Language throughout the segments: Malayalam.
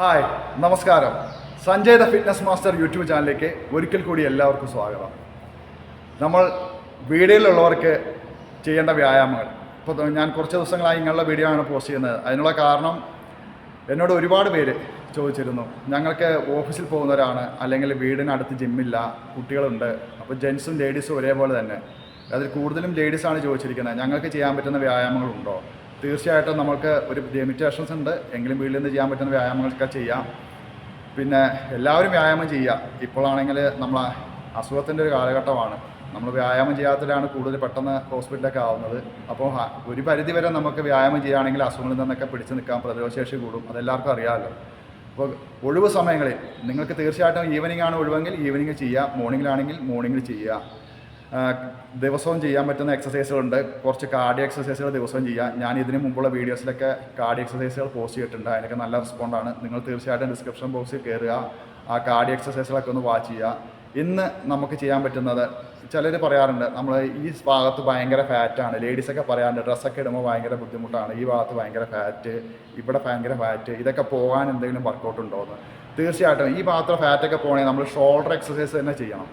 ഹായ് നമസ്കാരം. Sanjay the fitness master YouTube ചാനലിലേക്ക് ഒരിക്കൽ കൂടി എല്ലാവർക്കും സ്വാഗതം. നമ്മൾ വീഡിയോയിലുള്ളവർക്ക് ചെയ്യേണ്ട വ്യായാമങ്ങൾ. ഇപ്പോൾ ഞാൻ കുറച്ച് ദിവസങ്ങളായി ഇങ്ങനെയുള്ള വീഡിയോ ആണ് പോസ്റ്റ് ചെയ്യുന്നത്. അതിനുള്ള കാരണം എന്നോട് ഒരുപാട് പേര് ചോദിച്ചിരുന്നു. ഞങ്ങൾക്ക് ഓഫീസിൽ പോകുന്നവരാണ് അല്ലെങ്കിൽ വീടിനടുത്ത് ജിമ്മില്ല കുട്ടികളുണ്ട്. അപ്പോൾ ജെൻസും ലേഡീസും ഒരേപോലെ തന്നെ. അതിൽ കൂടുതലും ലേഡീസാണ് ചോദിച്ചിരിക്കുന്നത്. ഞങ്ങൾക്ക് ചെയ്യാൻ പറ്റുന്ന വ്യായാമങ്ങളുണ്ടോ? തീർച്ചയായിട്ടും നമുക്ക് ഒരു ലിമിറ്റേഷൻസ് ഉണ്ട്. എങ്കിലും വീട്ടിൽ നിന്ന് ചെയ്യാൻ പറ്റുന്ന വ്യായാമങ്ങളൊക്കെ ചെയ്യാം. പിന്നെ എല്ലാവരും വ്യായാമം ചെയ്യുക. ഇപ്പോഴാണെങ്കിൽ നമ്മൾ അസുഖത്തിന്റെ ഒരു കാലഘട്ടമാണ്. നമ്മൾ വ്യായാമം ചെയ്യാത്തവരാണ് കൂടുതൽ പെട്ടെന്ന് ഹോസ്പിറ്റലൊക്കെ ആവുന്നത്. അപ്പോൾ ഒരു പരിധി വരെ നമുക്ക് വ്യായാമം ചെയ്യുകയാണെങ്കിൽ അസുഖങ്ങളിൽ നിന്നൊക്കെ പിടിച്ചു നിൽക്കാം. പ്രതിരോധശേഷി കൂടും. അതെല്ലാവർക്കും അറിയാമല്ലോ. അപ്പോൾ ഒഴിവ് സമയങ്ങളിൽ നിങ്ങൾക്ക് തീർച്ചയായിട്ടും ഈവനിങ് ആണ് ഒഴിവെങ്കിൽ ഈവനിങ് ചെയ്യുക. മോർണിംഗിലാണെങ്കിൽ മോർണിംഗിൽ ചെയ്യുക. ദിവസവും ചെയ്യാൻ പറ്റുന്ന എക്സസൈസുകളുണ്ട് കുറച്ച് കാർഡിയോ എക്സസൈസുകൾ ദിവസവും ചെയ്യാം. ഞാൻ ഇതിന് മുമ്പുള്ള വീഡിയോസിലൊക്കെ കാർഡിയോ എക്സസൈസുകൾ പോസ്റ്റ് ചെയ്തിട്ടുണ്ട്. അതിനൊക്കെ നല്ല റെസ്പോണ്ടാണ് നിങ്ങൾ തീർച്ചയായിട്ടും ഡിസ്ക്രിപ്ഷൻ ബോക്സിൽ കയറുക ആ കാർഡിയോ എക്സസൈസുകളൊക്കെ ഒന്ന് വാച്ച് ചെയ്യുക. ഇന്ന് നമുക്ക് ചെയ്യാൻ പറ്റുന്നത് ചിലർ പറയാറുണ്ട് നമ്മൾ ഈ ഭാഗത്ത് ഭയങ്കര ഫാറ്റാണ് ലേഡീസൊക്കെ പറയാറുണ്ട് ഡ്രസ്സൊക്കെ ഇടുമ്പോൾ ഭയങ്കര ബുദ്ധിമുട്ടാണ്. ഈ ഭാഗത്ത് ഭയങ്കര ഫാറ്റ് ഇവിടെ ഭയങ്കര ഫാറ്റ് ഇതൊക്കെ പോകാൻ എന്തെങ്കിലും വർക്കൗട്ട് ഉണ്ടോ എന്ന്. തീർച്ചയായിട്ടും ഈ ഭാഗത്തുള്ള ഫാറ്റൊക്കെ പോകണമെങ്കിൽ നമ്മൾ ഷോൾഡർ എക്സസൈസ് തന്നെ ചെയ്യണം.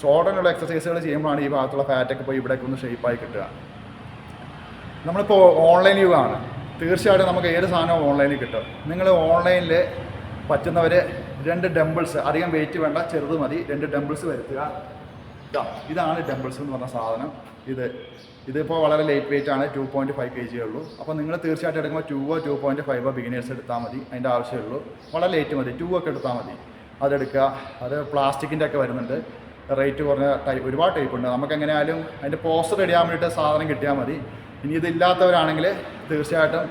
ഷോൾഡറിനുള്ള എക്സസൈസുകൾ ചെയ്യുമ്പോഴാണ് ഈ ഭാഗത്തുള്ള ഫാറ്റൊക്കെ പോയി ഇവിടേക്ക് ഒന്ന് ഷേപ്പായി കിട്ടുക. നമ്മളിപ്പോൾ ഓൺലൈൻ യുഗമാണ് തീർച്ചയായിട്ടും നമുക്ക് ഏത് സാധനവും ഓൺലൈനിൽ കിട്ടും. നിങ്ങൾ ഓൺലൈനിൽ പറ്റുന്നവർ രണ്ട് ഡംബിൾസ് അധികം വെയിറ്റ് വേണ്ട ചെറുത് മതി രണ്ട് ഡംബിൾസ് വരുത്തുക. ഇതാ ഇതാണ് ഡംബിൾസ് എന്ന് പറഞ്ഞ സാധനം. ഇത് ഇതിപ്പോൾ വളരെ ലൈറ്റ് വെയിറ്റ് ആണ് two point five K G ഉള്ളൂ. അപ്പോൾ നിങ്ങൾ തീർച്ചയായിട്ടും എടുക്കുമ്പോൾ ടൂവോ ടു പോയിന്റ് ഫൈവോ ബിഗിനേഴ്സ് എടുത്താൽ മതി അതിന്റെ ആവശ്യമുള്ളൂ വളരെ ലൈറ്റ് മതി ടൂ ഒക്കെ എടുത്താൽ മതി. അതെടുക്കുക അത് പ്ലാസ്റ്റിക്കിന്റെ ഒക്കെ വരുന്നുണ്ട്. റേറ്റ് കുറഞ്ഞ ടൈപ്പ് ഒരുപാട് ടൈപ്പ് ഉണ്ട്. നമുക്ക് എങ്ങനെയായാലും അതിന്റെ പോസ്റ്റർ റെഡിയാൻ വേണ്ടിയിട്ട് സാധനം കിട്ടിയാൽ മതി. ഇനി ഇതില്ലാത്തവരാണെങ്കിൽ തീർച്ചയായിട്ടും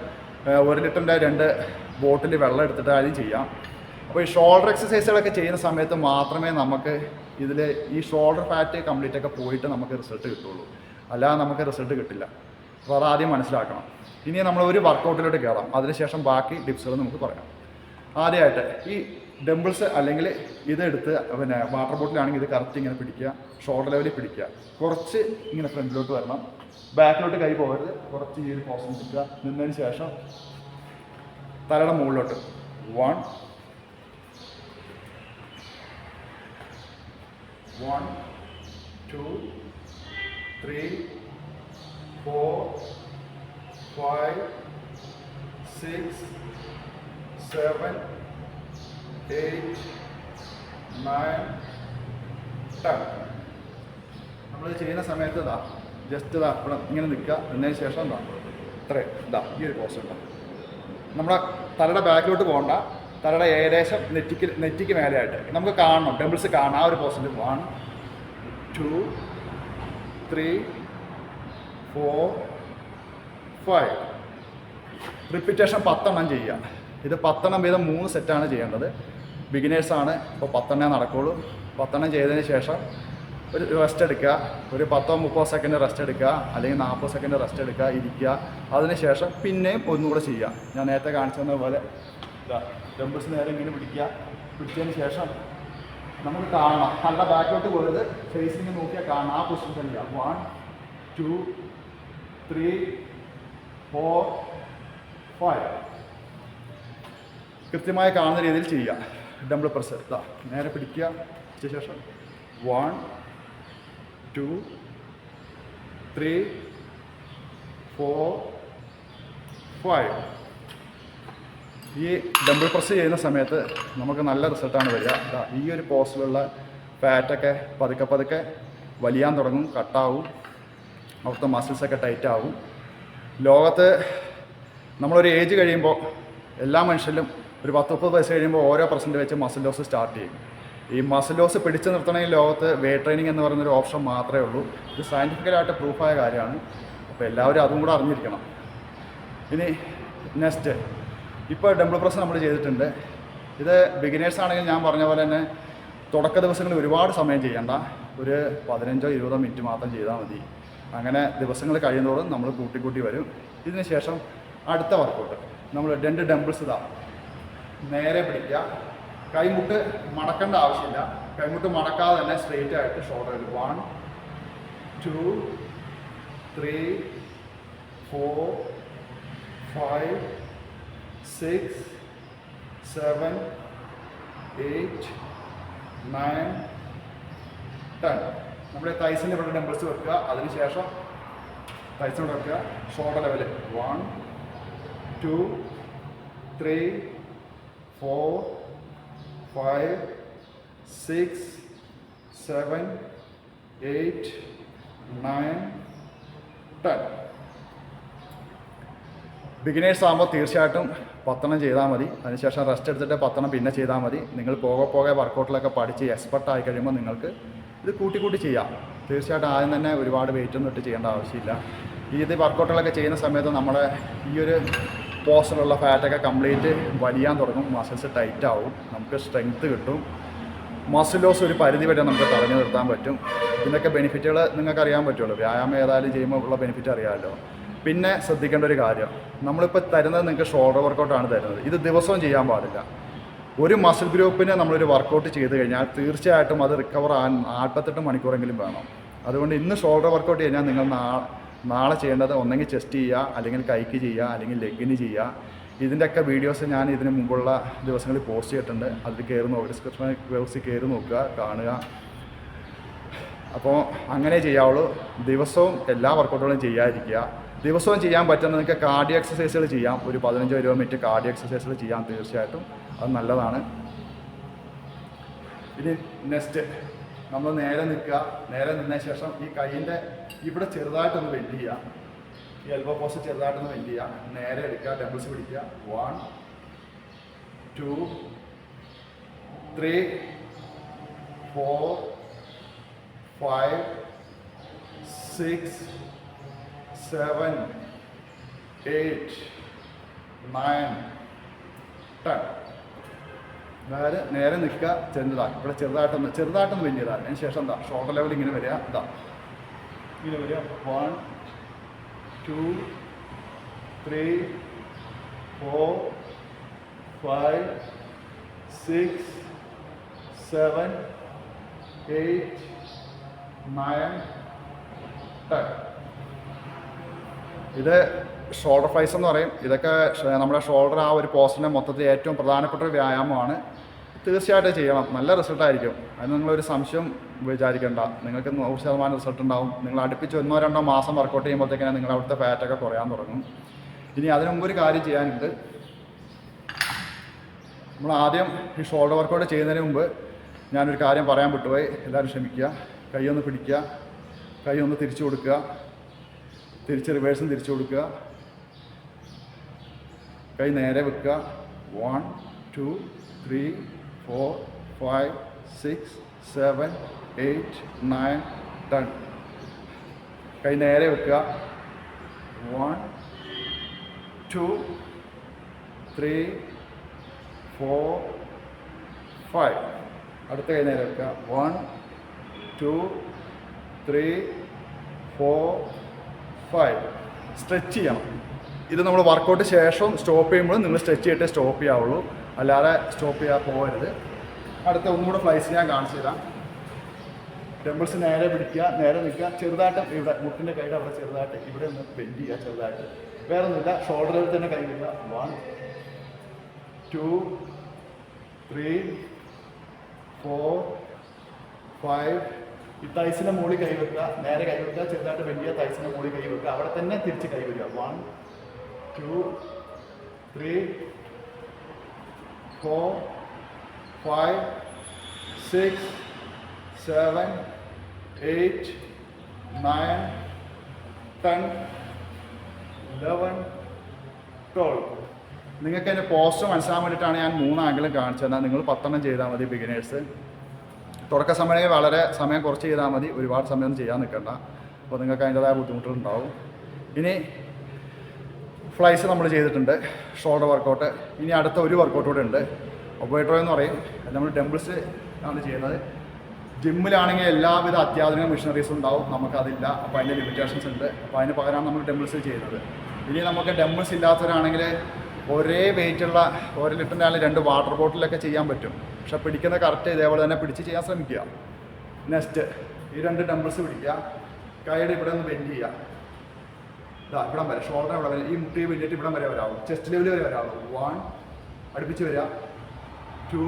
ഒരു ലിറ്ററിന്റെ രണ്ട് ബോട്ടിൽ വെള്ളം എടുത്തിട്ട് ആദ്യം ചെയ്യാം. അപ്പോൾ ഈ ഷോൾഡർ എക്സസൈസുകളൊക്കെ ചെയ്യുന്ന സമയത്ത് മാത്രമേ നമുക്ക് ഇതിൽ ഈ ഷോൾഡർ ഫാറ്റ് കംപ്ലീറ്റ് ഒക്കെ പോയിട്ട് നമുക്ക് റിസൾട്ട് കിട്ടുള്ളൂ. അല്ലാതെ നമുക്ക് റിസൾട്ട് കിട്ടില്ല. അപ്പോൾ അതാദ്യം മനസ്സിലാക്കണം. ഇനി നമ്മൾ ഒരു വർക്കൗട്ടിലോട്ട് കയറാം. അതിനുശേഷം ബാക്കി ടിപ്സുകൾ നമുക്ക് പറയാം. ആദ്യമായിട്ട് ഈ ഡംബിൾസ് അല്ലെങ്കിൽ ഇതെടുത്ത് പിന്നെ വാട്ടർ ബോട്ടിലാണെങ്കിൽ ഇത് കറക്റ്റ് ഇങ്ങനെ പിടിക്കുക ഷോർട്ട് ലെവലിൽ പിടിക്കുക. കുറച്ച് ഇങ്ങനെ ഫ്രണ്ടിലോട്ട് വരണം. ബാക്കിലോട്ട് കൈ പോകരുത്. കുറച്ച് ഈ ഒരു പോസം നിൽക്കുക. നിന്നതിന് ശേഷം തലയുടെ മുകളിലോട്ട്. One one two three four five six seven നമ്മൾ ചെയ്യുന്ന സമയത്ത് ഇതാ ജസ്റ്റ് ഇതാ ഇവിടെ ഇങ്ങനെ നിൽക്കുക. എന്നതിന് ശേഷം എന്താ ഇത്രേ ഇതാ ഈ ഒരു പോസ്റ്റ് ഉണ്ട്. നമ്മുടെ തലയുടെ ബാക്കിലോട്ട് പോകണ്ട. തലയുടെ ഏകദേശം നെറ്റിക്ക് നെറ്റിക്ക് മേലെയായിട്ട്. നമുക്ക് കാണണം. ടെമ്പിൾസ് കാണാം. ആ ഒരു പോസ്റ്റിൽ one two three four five repetition പത്തെണ്ണം ചെയ്യുക. ഇത് പത്തെണ്ണം വീതം മൂന്ന് സെറ്റാണ് ചെയ്യേണ്ടത്. ബിഗിനേഴ്സാണ് ഇപ്പോൾ പത്തെണ്ണേ നടക്കുള്ളൂ. പത്തെണ്ണം ചെയ്തതിന് ശേഷം ഒരു റെസ്റ്റ് എടുക്കുക. ഒരു പത്തോ മുപ്പതോ സെക്കൻഡ് റെസ്റ്റ് എടുക്കുക. അല്ലെങ്കിൽ നാൽപ്പത് സെക്കൻഡ് റെസ്റ്റ് എടുക്കുക ഇരിക്കുക. അതിനുശേഷം പിന്നെയും ഒന്നുകൂടെ ചെയ്യുക. ഞാൻ നേരത്തെ കാണിച്ചു തന്ന പോലെ ഡംബിൾസ് നേരെ ഇങ്ങനെ പിടിക്കുക. പിടിച്ചതിന് ശേഷം നമുക്ക് കാണണം. നല്ല ബാക്കോട്ട് പോയത് ഫേസിങ് നോക്കിയാൽ കാണണം. ആ പൊസിഷൻ ചെയ്യുക one two three four five കൃത്യമായി കാണുന്ന രീതിയിൽ ചെയ്യുക. ഡംബിൾ പ്രസ് ഇതാ നേരെ പിടിക്കുക. പിടിച്ച ശേഷം one two three four five ഈ ഡബിൾ പ്രസ് ചെയ്യുന്ന സമയത്ത് നമുക്ക് നല്ല റിസൾട്ടാണ് വരിക. ഈ ഒരു പോസ്റ്റിലുള്ള ഫാറ്റൊക്കെ പതുക്കെ പതുക്കെ വലിയാൻ തുടങ്ങും കട്ടാവും അവിടുത്തെ മസിൽസൊക്കെ ടൈറ്റ് ആവും. ലോകത്ത് നമ്മളൊരു ഏജ് കഴിയുമ്പോൾ എല്ലാ മനുഷ്യരിലും ഒരു പത്ത് മുപ്പത് വയസ്സ് കഴിയുമ്പോൾ ഓരോ പെർസെന്റ് വെച്ച് മസിൽ ലോസ് സ്റ്റാർട്ട് ചെയ്യും. ഈ മസിൽ ലോസ് പിടിച്ചു നിർത്തണമെങ്കിൽ ലോകത്ത് വെയ്റ്റ് ട്രെയിനിങ് എന്ന് പറയുന്നൊരു ഓപ്ഷൻ മാത്രമേ ഉള്ളൂ. ഇത് സയന്റിഫിക്കലായിട്ട് പ്രൂഫായ കാര്യമാണ്. അപ്പോൾ എല്ലാവരും അതും കൂടെ അറിഞ്ഞിരിക്കണം. ഇനി നെക്സ്റ്റ് ഇപ്പോൾ ഡബിൾ പ്രസ് നമ്മൾ ചെയ്തിട്ടുണ്ട്. ഇത് ബിഗിനേഴ്സ് ആണെങ്കിൽ ഞാൻ പറഞ്ഞ പോലെ തന്നെ തുടക്ക ദിവസങ്ങളിൽ ഒരുപാട് സമയം ചെയ്യണ്ട. ഒരു പതിനഞ്ചോ ഇരുപതോ മിനിറ്റ് മാത്രം ചെയ്താൽ മതി. അങ്ങനെ ദിവസങ്ങൾ കഴിയുന്നതോടും നമ്മൾ കൂട്ടി കൂട്ടി വരും. ഇതിന് ശേഷം അടുത്ത വർക്കൗട്ട് നമ്മൾ രണ്ട് ഡംബിൾസ് ഇതാ. നേരെ പിടിക്കുക. കൈമുട്ട് മടക്കേണ്ട ആവശ്യമില്ല. കൈമുട്ട് മടക്കാതെ തന്നെ സ്ട്രെയിറ്റ് ആയിട്ട് shoulder one two three four five six seven eight nine ten നമ്മുടെ തൈസിന്റെ ഇവിടെ ടെമ്പിൾസ് വെക്കുക. അതിനുശേഷം തൈസിനോട് വെക്കുക. Shoulder level one two three four five six seven eight nine ten beginners ആകുമ്പോൾ തീർച്ചയായിട്ടും പത്തെണ്ണം ചെയ്താൽ മതി. അതിനുശേഷം റെസ്റ്റ് എടുത്തിട്ട് പത്തെണ്ണം പിന്നെ ചെയ്താൽ മതി. നിങ്ങൾ പോകെ പോകെ വർക്കൗട്ടിലൊക്കെ പഠിച്ച് എക്സ്പെർട്ട് ആയി കഴിയുമ്പോൾ നിങ്ങൾക്ക് ഇത് കൂട്ടി കൂട്ടി ചെയ്യാം. തീർച്ചയായിട്ടും ആദ്യം തന്നെ ഒരുപാട് വെയിറ്റ് ഒന്നും ഇട്ട് ചെയ്യേണ്ട ആവശ്യമില്ല. ഈ ഇത് വർക്കൗട്ടുകളൊക്കെ ചെയ്യുന്ന സമയത്ത് നമ്മുടെ ഈ ഒരു പോസ്റ്ററിലുള്ള ഫാറ്റൊക്കെ കംപ്ലീറ്റ് വലിയാൻ തുടങ്ങും. മസിൽസ് ടൈറ്റ് ആവും നമുക്ക് സ്ട്രെങ്ത്ത് കിട്ടും. മസിൽ ലോസ് ഒരു പരിധി വരെ നമുക്ക് തടഞ്ഞു നിർത്താൻ പറ്റും. ഇതിനൊക്കെ ബെനിഫിറ്റുകൾ നിങ്ങൾക്ക് അറിയാൻ പറ്റുള്ളൂ. വ്യായാമം ഏതായാലും ചെയ്യുമ്പോൾ ഉള്ള ബെനിഫിറ്റ് അറിയാമല്ലോ. പിന്നെ ശ്രദ്ധിക്കേണ്ട ഒരു കാര്യം. നമ്മളിപ്പോൾ തരുന്നത് നിങ്ങൾക്ക് ഷോൾഡർ വർക്കൗട്ടാണ് തരുന്നത്. ഇത് ദിവസവും ചെയ്യാൻ പാടില്ല. ഒരു മസിൽ ഗ്രൂപ്പിന് നമ്മളൊരു വർക്കൗട്ട് ചെയ്ത് കഴിഞ്ഞാൽ തീർച്ചയായിട്ടും അത് റിക്കവർ ആകാൻ നാൽപ്പത്തെട്ട് മണിക്കൂറെങ്കിലും വേണം. അതുകൊണ്ട് ഇന്ന് ഷോൾഡർ വർക്കൗട്ട് കഴിഞ്ഞാൽ നിങ്ങൾ നാ നാളെ ചെയ്യേണ്ടത് ഒന്നെങ്കിൽ ചെസ്റ്റ് ചെയ്യുക അല്ലെങ്കിൽ കൈക്ക് ചെയ്യുക അല്ലെങ്കിൽ ലെഗിന് ചെയ്യുക. ഇതിന്റെയൊക്കെ വീഡിയോസ് ഞാൻ ഇതിന് മുമ്പുള്ള ദിവസങ്ങളിൽ പോസ്റ്റ് ചെയ്തിട്ടുണ്ട്. അതിൽ കയറി നോക്കുക ഡിസ്ക്രിപ്ഷൻ ബോക്സിൽ കയറി നോക്കുക കാണുക. അപ്പോൾ അങ്ങനെ ചെയ്യാവുള്ളൂ. ദിവസവും എല്ലാ വർക്കൗട്ടുകളും ചെയ്യാതിരിക്കുക. ദിവസവും ചെയ്യാൻ പറ്റുന്ന നിങ്ങൾക്ക് കാർഡിയോ എക്സസൈസുകൾ ചെയ്യാം. ഒരു പതിനഞ്ചോ ഇരുപത് മിനിറ്റ് കാർഡിയോ എക്സസൈസുകൾ ചെയ്യാം തീർച്ചയായിട്ടും. അത് നല്ലതാണ്. ഇനി നെക്സ്റ്റ് നമ്മൾ നേരെ നിൽക്കുക. നേരെ നിന്ന ശേഷം ഈ കൈയിന്റെ ഇവിടെ ചെറുതായിട്ടൊന്ന് വെൻഡ് ചെയ്യുക ഈ എൽബോ പോസ്റ്റ് ചെറുതായിട്ടൊന്ന് വെൻഡ് ചെയ്യുക നേരെ എടുക്കുക ടെമ്പിൾസ് പിടിക്കുക. One two three four five six seven eight nine ten നേരെ നേരെ നിൽക്കുക ചെറുതാ ഇവിടെ ചെറുതായിട്ടൊന്ന് ചെറുതായിട്ടൊന്ന് വലിയതാണ് അതിന് ശേഷം എന്താ? ഷോൾഡർ ലെവൽ ഇങ്ങനെ വരിക. ഇതാ. ഇങ്ങനെ വരിക. One two three four five six seven eight nine ten ഇത് ഷോൾഡർ ഫ്ലൈസ് എന്ന് പറയും. ഇതൊക്കെ നമ്മുടെ ഷോൾഡർ ആ ഒരു പോസ്റ്റിന്റെ മൊത്തത്തിൽ ഏറ്റവും പ്രധാനപ്പെട്ട ഒരു വ്യായാമമാണ്. തീർച്ചയായിട്ടും ചെയ്യണം. നല്ല റിസൾട്ടായിരിക്കും അതിന് നിങ്ങളൊരു സംശയം വിചാരിക്കേണ്ട. നിങ്ങൾക്ക് നൂറ് ശതമാനം റിസൾട്ട് ഉണ്ടാവും. നിങ്ങൾ അടുപ്പിച്ച് ഒന്നോ രണ്ടോ മാസം വർക്കൗട്ട് ചെയ്യുമ്പോഴത്തേക്കാണ് നിങ്ങളുടെ അവിടുത്തെ ഫാറ്റൊക്കെ കുറയാൻ തുടങ്ങും. ഇനി അതിനു മുമ്പ് ഒരു കാര്യം ചെയ്യാനുണ്ട്. നമ്മൾ ആദ്യം ഈ ഷോൾഡർ വർക്കൗട്ട് ചെയ്യുന്നതിന് മുമ്പ് ഞാനൊരു കാര്യം പറയാൻ വിട്ടുപോയി. എല്ലാവരും ക്ഷമിക്കുക. കൈയൊന്ന് പിടിക്കുക. കൈയൊന്ന് തിരിച്ചു കൊടുക്കുക. തിരിച്ച് റിവേഴ്സും തിരിച്ചു കൊടുക്കുക. കൈ നേരെ വെക്കുക. One two three four five six seven eight nine ten കൈ നേരെ വെക്കുക. One two three four five അടുത്ത കൈ നേരെ വെക്കുക. One two three four five stretch ചെയ്യണം. ഇത് നമ്മൾ വർക്കൗട്ട് ശേഷം സ്റ്റോപ്പ് ചെയ്യുമ്പോൾ നിങ്ങൾ സ്ട്രെച്ച് ചെയ്തിട്ടേ സ്റ്റോപ്പ് ചെയ്യാവുള്ളൂ. അല്ലാതെ സ്റ്റോപ്പ് ചെയ്യാൻ പോകരുത്. അടുത്ത ഒന്നും ഒന്നുകൂടെ ഫ്ലൈസ് ഞാൻ കാണിച്ചു തരാം. ടെമ്പിൾസ് നേരെ പിടിക്കുക നേരെ നിൽക്കുക. ചെറുതായിട്ട് ഇവിടെ മുട്ടിന്റെ കൈയുടെ അവിടെ ചെറുതായിട്ട് ഇവിടെ ഒന്ന് ബെൻഡ് ചെയ്യുക ചെറുതായിട്ട്. വേറെ ഒന്നുമില്ല ഷോൾഡറിൽ തന്നെ കൈ വിടുക one two three four five ഈ തൈസിന്റെ മുകളിൽ കൈ വെക്കുക നേരെ കൈ വെക്കുക ചെറുതായിട്ട് വലിയ തൈസിന്റെ മുകളിൽ കൈ വെക്കുക. അവിടെ തന്നെ തിരിച്ച് കൈ വരിക. One two three four five six seven eight nine ten eleven twelve നിങ്ങൾക്ക് എന്റെ പോസ്റ്റ് മനസ്സിലാൻ വേണ്ടിയിട്ടാണ് ഞാൻ മൂന്ന് ആംഗിളും കാണിച്ചത്. നിങ്ങൾ പത്തെണ്ണം ചെയ്താൽ മതി ബിഗിനേഴ്സ് തുടക്ക സമയം വളരെ സമയം കുറച്ച് ചെയ്താൽ മതി. ഒരുപാട് സമയം ചെയ്യാൻ നിൽക്കണ്ട. അപ്പോൾ നിങ്ങൾക്ക് അതിന്റെതായ ബുദ്ധിമുട്ടുകളുണ്ടാവും. ഇനി ഫ്ലൈസ് നമ്മൾ ചെയ്തിട്ടുണ്ട്. ഷോൾഡർ വർക്കൗട്ട് ഇനി അടുത്ത ഒരു വർക്കൗട്ട് കൂടെ ഉണ്ട്. ഒബേട്രോ എന്ന് പറയും. നമ്മൾ ടെമ്പിൾസ് ആണ് ചെയ്യുന്നത്. ജിമ്മിലാണെങ്കിൽ എല്ലാവിധ അത്യാധുനിക മെഷീനറീസും ഉണ്ടാവും. നമുക്കതില്ല. അപ്പോൾ അതിന്റെ ലിമിറ്റേഷൻസ് ഉണ്ട്. അപ്പോൾ അതിന് പകരമാണ് നമ്മൾ ടെമ്പിൾസ് ചെയ്യുന്നത്. ഇനി നമുക്ക് ടെമ്പിൾസ് ഇല്ലാത്തവരാണെങ്കിൽ ഒരേ വെയിറ്റുള്ള ഒരു ലിറ്ററിന്റെ ആണെങ്കിൽ രണ്ട് വാട്ടർ ബോട്ടിലൊക്കെ ചെയ്യാൻ പറ്റും. പക്ഷെ പിടിക്കുന്ന കറക്റ്റ് ഇതേപോലെ തന്നെ പിടിച്ച് ചെയ്യാൻ ശ്രമിക്കുക. നെക്സ്റ്റ് ഈ രണ്ട് ഡംബിൾസ് പിടിക്കുക. കൈയുടെ ഇവിടെ ഒന്ന് ബെൻഡ് ചെയ്യുക. ഇതാ ഇവിടം വരെ ഷോൾഡർ ഇവിടെ വരെ ഈ മുട്ടിയെ വലിയിട്ട് ഇവിടം വരെ വരാവും. ചെസ്റ്റ് ലെവൽ വരെ വരാവും. വൺ അടുപ്പിച്ച് വരിക. Two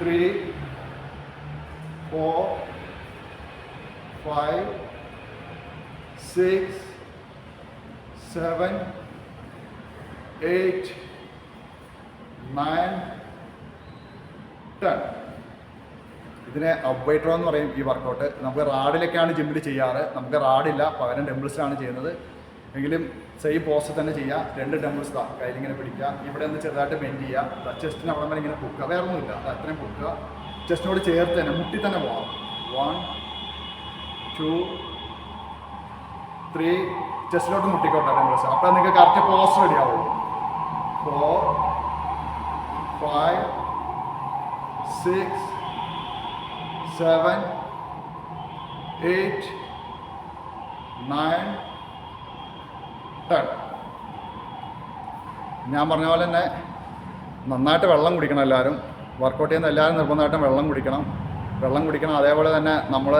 three four five six seven eight nine ten ഇതിനെ അപ്വൈറ്റർ എന്ന് പറയും ഈ വർക്കൗട്ട് നമുക്ക് റാഡിലൊക്കെയാണ് ജിമ്മിൽ ചെയ്യാറ്. നമുക്ക് റാഡില്ല പകരം ഡംബിൾസിലാണ് ചെയ്യുന്നത്. എങ്കിലും സെയിം പോസ്റ്റ് തന്നെ ചെയ്യുക രണ്ട് ഡംബിൾസ് ഇതാ കയ്യിലിങ്ങനെ പിടിക്കുക. ഇവിടെ ഒന്ന് ചെറുതായിട്ട് ബെൻഡ് ചെയ്യുക. ചെസ്റ്റിന് അവിടെ വരെ ഇങ്ങനെ പൊക്കുക. വേറെ ഒന്നുമില്ല. അത് അത്രയും പൊക്കുക. ചെസ്റ്റിനോട് ചേർത്ത് തന്നെ മുട്ടി തന്നെ പോകാം വൺ ടു ത്രീ ചെസ്റ്റിലോട്ട് മുട്ടിക്കോട്ടെ ഡംബിൾസ് അപ്പോൾ നിങ്ങൾക്ക് കറക്റ്റ് പോസ്റ്റ് റെഡി ആവുള്ളൂ. Four five six seven, eight, nine, ten. ഞാൻ പറഞ്ഞ പോലെ തന്നെ നന്നായിട്ട് വെള്ളം കുടിക്കണം എല്ലാവരും. വർക്കൗട്ട് ചെയ്യുന്ന എല്ലാവരും നിർബന്ധമായിട്ടും വെള്ളം കുടിക്കണം. വെള്ളം കുടിക്കണം അതേപോലെ തന്നെ നമ്മൾ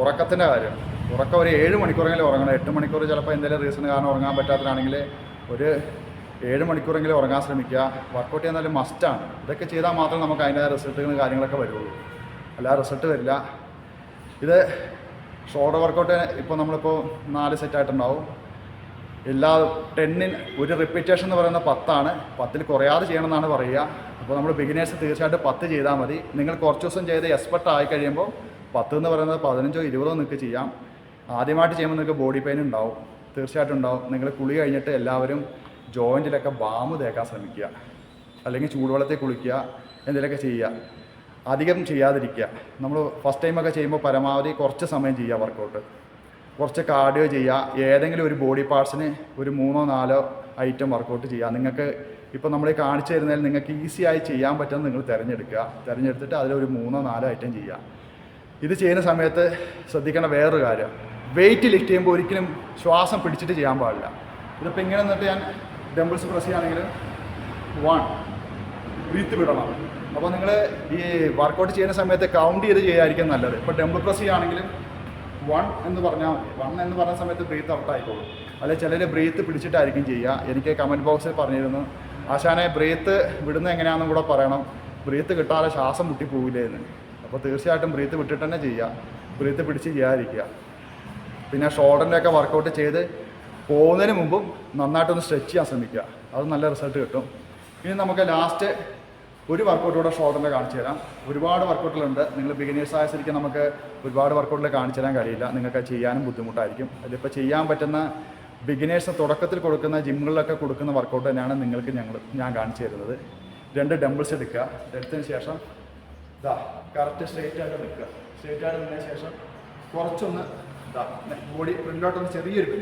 ഉറക്കത്തിന്റെ കാര്യം. ഉറക്കം ഒരു ഏഴ് മണിക്കൂറെങ്കിലും ഉറങ്ങണം. എട്ട് മണിക്കൂർ ചിലപ്പോൾ എന്തെങ്കിലും റീസൺ കാരണം ഉറങ്ങാൻ പറ്റാത്തതാണെങ്കിൽ ഒരു ഏഴ് മണിക്കൂറെങ്കിലും ഉറങ്ങാൻ ശ്രമിക്കുക. വർക്കൗട്ട് ചെയ്യുന്നതിൽ മസ്റ്റാണ് ഇതൊക്കെ ചെയ്താൽ മാത്രമേ നമുക്ക് അതിന്റെ റിസൾട്ടുകളും കാര്യങ്ങളൊക്കെ വരുള്ളൂ. അല്ലാതെ റിസൾട്ട് വരില്ല. ഇത് ഷോർട്ട് വർക്കൗട്ട് ഇപ്പോൾ നമ്മളിപ്പോൾ നാല് സെറ്റായിട്ടുണ്ടാവും എല്ലാ ടെന്നിന് ഒരു റിപ്പീറ്റേഷൻ എന്ന് പറയുന്നത് പത്താണ്. പത്തിൽ കുറയാതെ ചെയ്യണമെന്നാണ് പറയുക. അപ്പോൾ നമ്മൾ ബിഗിനേഴ്സ് തീർച്ചയായിട്ടും പത്ത് ചെയ്താൽ മതി. നിങ്ങൾ കുറച്ച് ദിവസം ചെയ്ത് എക്സ്പെർട്ട് ആയി കഴിയുമ്പോൾ പത്ത് എന്ന് പറയുന്നത് പതിനഞ്ചോ ഇരുപതോ നിങ്ങൾക്ക് ചെയ്യാം. ആദ്യമായിട്ട് ചെയ്യുമ്പോൾ നിങ്ങൾക്ക് ബോഡി പെയിൻ ഉണ്ടാവും. തീർച്ചയായിട്ടും ഉണ്ടാവും. നിങ്ങൾ കുളി കഴിഞ്ഞിട്ട് എല്ലാവരും ജോയിന്റിലൊക്കെ ബാമ് തേക്കാൻ ശ്രമിക്കുക. അല്ലെങ്കിൽ ചൂടുവെള്ളത്തിൽ കുളിക്കുക. എന്തെങ്കിലുമൊക്കെ ചെയ്യുക. അധികം ചെയ്യാതിരിക്കുക. നമ്മൾ ഫസ്റ്റ് ടൈമൊക്കെ ചെയ്യുമ്പോൾ പരമാവധി കുറച്ച് സമയം ചെയ്യുക വർക്കൗട്ട് കുറച്ച് കാർഡിയോ ചെയ്യുക. ഏതെങ്കിലും ഒരു ബോഡി പാർട്സിന് ഒരു മൂന്നോ നാലോ ഐറ്റം വർക്കൗട്ട് ചെയ്യുക. നിങ്ങൾക്ക് ഇപ്പോൾ നമ്മൾ കാണിച്ചു തരുന്നതിൽ നിങ്ങൾക്ക് ഈസി ആയി ചെയ്യാൻ പറ്റുന്നത് നിങ്ങൾ തിരഞ്ഞെടുക്കുക. തിരഞ്ഞെടുത്തിട്ട് അതിലൊരു മൂന്നോ നാലോ ഐറ്റം ചെയ്യുക. ഇത് ചെയ്യുന്ന സമയത്ത് ശ്രദ്ധിക്കേണ്ട വേറൊരു കാര്യം. വെയിറ്റ് ലിഫ്റ്റ് ചെയ്യുമ്പോൾ ഒരിക്കലും ശ്വാസം പിടിച്ചിട്ട് ചെയ്യാൻ പാടില്ല. ഇതിപ്പോൾ ഇങ്ങനെ നിന്നിട്ട് ഞാൻ ഡംബിൾസ് പ്രസ് ചെയ്യുകയാണെങ്കിൽ വൺ ബ്രീത്ത് വിടണം. അപ്പോൾ നിങ്ങൾ ഈ വർക്കൗട്ട് ചെയ്യുന്ന സമയത്ത് കൗണ്ട് ചെയ്ത് ചെയ്യാതിരിക്കും നല്ലത്. ഇപ്പോൾ ഡംബിൾ പ്രസ് ചെയ്യുകയാണെങ്കിലും വൺ എന്ന് പറഞ്ഞാൽ മതി. വൺ എന്ന് പറഞ്ഞ സമയത്ത് ബ്രീത്ത് ഔട്ട് ആയിക്കോളും. അല്ലെ ചിലർ ബ്രീത്ത് പിടിച്ചിട്ടായിരിക്കും ചെയ്യുക. എനിക്ക് കമന്റ് ബോക്സിൽ പറഞ്ഞിരുന്നു. ആശാനെ ബ്രീത്ത് വിടുന്ന എങ്ങനെയാണെന്നും കൂടെ പറയണം. ബ്രീത്ത് കിട്ടാതെ ശ്വാസം മുട്ടിപ്പോവില്ലേ എന്ന്. അപ്പോൾ തീർച്ചയായിട്ടും ബ്രീത്ത് വിട്ടിട്ട് തന്നെ ചെയ്യുക. ബ്രീത്ത് പിടിച്ച് ചെയ്യാതിരിക്കുക. പിന്നെ ഷോൾഡറിന്റെ ഒക്കെ വർക്കൗട്ട് ചെയ്ത് പോകുന്നതിന് മുമ്പും നന്നായിട്ടൊന്ന് സ്ട്രെച്ച് ചെയ്യാൻ ശ്രമിക്കുക. അത് നല്ല റിസൾട്ട് കിട്ടും. ഇനി നമുക്ക് ലാസ്റ്റ് ഒരു വർക്കൗട്ട് കൂടെ ഷോൾഡറിന്റെ കാണിച്ചു തരാം. ഒരുപാട് വർക്കൗട്ടുകളുണ്ട് നിങ്ങൾ ബിഗിനേഴ്സ് ആയ ശരിക്കും നമുക്ക് ഒരുപാട് വർക്കൗട്ടിൽ കാണിച്ചു തരാൻ കഴിയില്ല. നിങ്ങൾക്ക് ചെയ്യാനും ബുദ്ധിമുട്ടായിരിക്കും. അതിപ്പോൾ ചെയ്യാൻ പറ്റുന്ന ബിഗിനേഴ്സ് തുടക്കത്തിൽ കൊടുക്കുന്ന ജിമ്മുകളിലൊക്കെ കൊടുക്കുന്ന വർക്കൗട്ട് തന്നെയാണ് നിങ്ങൾക്ക് ഞങ്ങൾ ഞാൻ കാണിച്ചു തരുന്നത്. രണ്ട് ഡംബിൾസ് എടുക്കുക. എടുത്തതിന് ശേഷം ഇതാ കറക്റ്റ് സ്ട്രേറ്റ് ആയിട്ട് നിൽക്കുക. സ്ട്രേറ്റ് ആയിട്ട് നിന്നതിന് ശേഷം കുറച്ചൊന്ന് ഇതാ ബോഡി ഫ്രണ്ടിലോട്ടൊന്ന് ചെറിയൊരു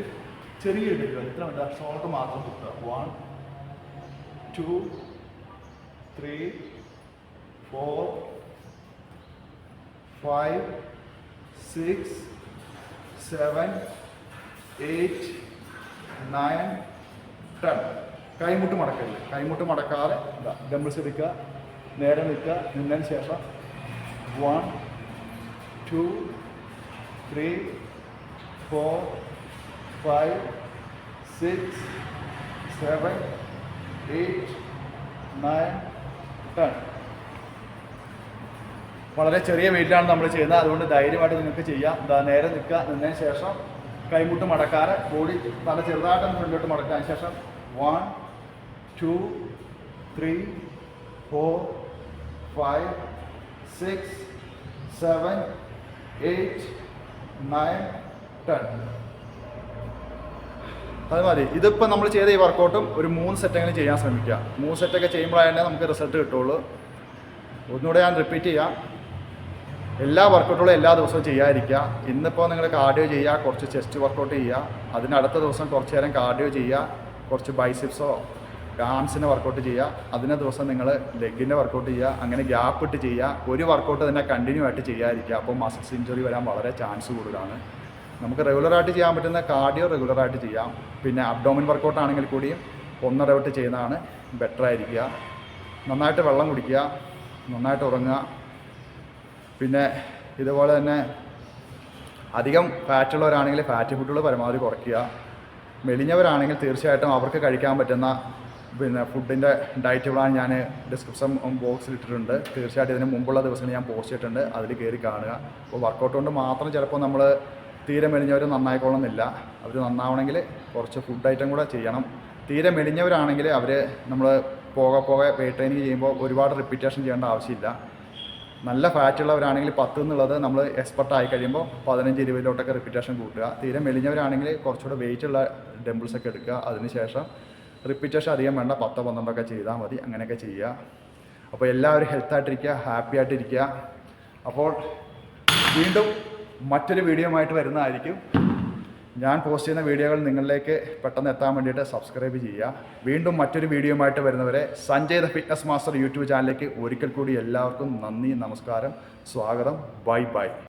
ചെറിയൊരു ഇത്ര ഇതാ ഷോൾഡർ മാത്രം കൊടുക്കുക one two three four five six seven eight nine ten കൈമുട്ട് മടക്കരുത്. കൈമുട്ട് മടക്കാതെ ഡംബിൾസ് എടുക്കുക. നേരെ നിൽക്കുക. നിന്നതിന് ശേഷം one two three four five six seven eight nine വളരെ ചെറിയ വെയിറ്റിലാണ് നമ്മൾ ചെയ്യുന്നത്. അതുകൊണ്ട് ധൈര്യമായിട്ട് നിങ്ങൾക്ക് ചെയ്യാം. നേരെ നിൽക്കുക. നിന്നതിന് ശേഷം കൈമുട്ട് മടക്കാറ് ബോഡി തല ചെറുതായിട്ടൊന്ന് ഫ്രണ്ടിലോട്ട് മടക്കാൻ ശേഷം one two three four five six seven eight nine ten അത് മതി ഇതിപ്പോൾ നമ്മൾ ചെയ്ത ഈ വർക്കൗട്ടും ഒരു മൂന്ന് സെറ്റെങ്കിലും ചെയ്യാൻ ശ്രമിക്കുക. മൂന്ന് സെറ്റൊക്കെ ചെയ്യുമ്പോഴാണ് നമുക്ക് റിസൾട്ട് കിട്ടുള്ളൂ ഒന്നുകൂടെ ഞാൻ റിപ്പീറ്റ് ചെയ്യാം. എല്ലാ വർക്കൗട്ടുകളും എല്ലാ ദിവസവും ചെയ്യാതിരിക്കുക. ഇന്നിപ്പോൾ നിങ്ങൾ കാർഡിയോ ചെയ്യുക കുറച്ച് ചെസ്റ്റ് വർക്കൗട്ട് ചെയ്യുക. അതിന് അടുത്ത ദിവസം കുറച്ച് നേരം കാർഡിയോ ചെയ്യുക. കുറച്ച് ബൈസിപ്സോ ആംസിന്റെ വർക്കൗട്ട് ചെയ്യുക. അതിന് ദിവസം നിങ്ങൾ ലെഗിന്റെ വർക്കൗട്ട് ചെയ്യുക. അങ്ങനെ ഗ്യാപ്പ് ഇട്ട് ചെയ്യുക. ഒരു വർക്കൗട്ട് തന്നെ കണ്ടിന്യൂ ആയിട്ട് ചെയ്യാതിരിക്കുക. അപ്പോൾ മസിൽസ് ഇഞ്ചുറി വരാൻ വളരെ ചാൻസ് കൂടുതലാണ്. നമുക്ക് റെഗുലറായിട്ട് ചെയ്യാൻ പറ്റുന്ന കാർഡിയോ റെഗുലറായിട്ട് ചെയ്യാം. പിന്നെ അബ്ഡോമിൻ വർക്കൗട്ട് ആണെങ്കിൽ കൂടിയും ഒന്നര വിട്ട് ചെയ്യുന്നതാണ് ബെറ്റർ ആയിരിക്കുക. നന്നായിട്ട് വെള്ളം കുടിക്കുക നന്നായിട്ട് ഉറങ്ങുക. പിന്നെ ഇതുപോലെ തന്നെ അധികം ഫാറ്റുള്ളവരാണെങ്കിൽ ഫാറ്റ് ഫുഡുകൾ പരമാവധി കുറയ്ക്കുക. മെലിഞ്ഞവരാണെങ്കിൽ തീർച്ചയായിട്ടും അവർക്ക് കഴിക്കാൻ പറ്റുന്ന പിന്നെ ഫുഡിന്റെ ഡയറ്റ് പ്ലാൻ ഞാൻ ഡിസ്ക്രിപ്ഷൻ ബോക്സിൽ ഇട്ടിട്ടുണ്ട്. തീർച്ചയായിട്ടും ഇതിന് മുമ്പുള്ള ദിവസങ്ങൾ ഞാൻ പോസ്റ്റ് ചെയ്തിട്ടുണ്ട്. അതിൽ കയറി കാണുക. അപ്പോൾ വർക്കൗട്ട് കൊണ്ട് മാത്രം ചിലപ്പോൾ നമ്മൾ തീരെ മെലിഞ്ഞവർ നന്നായിക്കൊള്ളുന്നില്ല. അവർ നന്നാവണമെങ്കിൽ കുറച്ച് ഫുഡ് ഐറ്റം കൂടെ ചെയ്യണം. തീരെ മെലിഞ്ഞവരാണെങ്കിൽ അവർ നമ്മൾ പോകെ പോകെ വെയിറ്റ് ട്രെയിനിങ് ചെയ്യുമ്പോൾ ഒരുപാട് റിപ്പീറ്റേഷൻ ചെയ്യേണ്ട ആവശ്യമില്ല. നല്ല ഫാറ്റ് ഉള്ളവരാണെങ്കിൽ പത്ത് എന്നുള്ളത് നമ്മൾ എക്സ്പെർട്ട് ആയി കഴിയുമ്പോൾ പതിനഞ്ച് ഇരുപതിലോട്ടൊക്കെ റിപ്പീറ്റേഷൻ കൂട്ടുക. തീരെ മെലിഞ്ഞവരാണെങ്കിൽ കുറച്ചുകൂടെ വെയിറ്റ് ഉള്ള ഡംബിൾസ് ഒക്കെ എടുക്കുക. അതിനുശേഷം റിപ്പീറ്റേഷൻ അധികം വേണ്ട. പത്തോ പന്ത്രണ്ടൊക്കെ ചെയ്താൽ മതി. അങ്ങനെയൊക്കെ ചെയ്യുക. അപ്പോൾ എല്ലാവരും ഹെൽത്തായിട്ടിരിക്കുക ഹാപ്പി ആയിട്ടിരിക്കുക. അപ്പോൾ വീണ്ടും മറ്റൊരു വീഡിയോ ആയിട്ട് വരുന്നതായിരിക്കും. ഞാൻ പോസ്റ്റ് ചെയ്യുന്ന വീഡിയോകൾ നിങ്ങളിലേക്ക് പെട്ടെന്ന് എത്താൻ വേണ്ടിയിട്ട് സബ്സ്ക്രൈബ് ചെയ്യുക. വീണ്ടും മറ്റൊരു വീഡിയോ ആയിട്ട് വരുന്നവരെ Sanjay the fitness master YouTube ചാനലിലേക്ക് ഒരിക്കൽ കൂടി എല്ലാവർക്കും നന്ദി നമസ്കാരം സ്വാഗതം. Bye bye.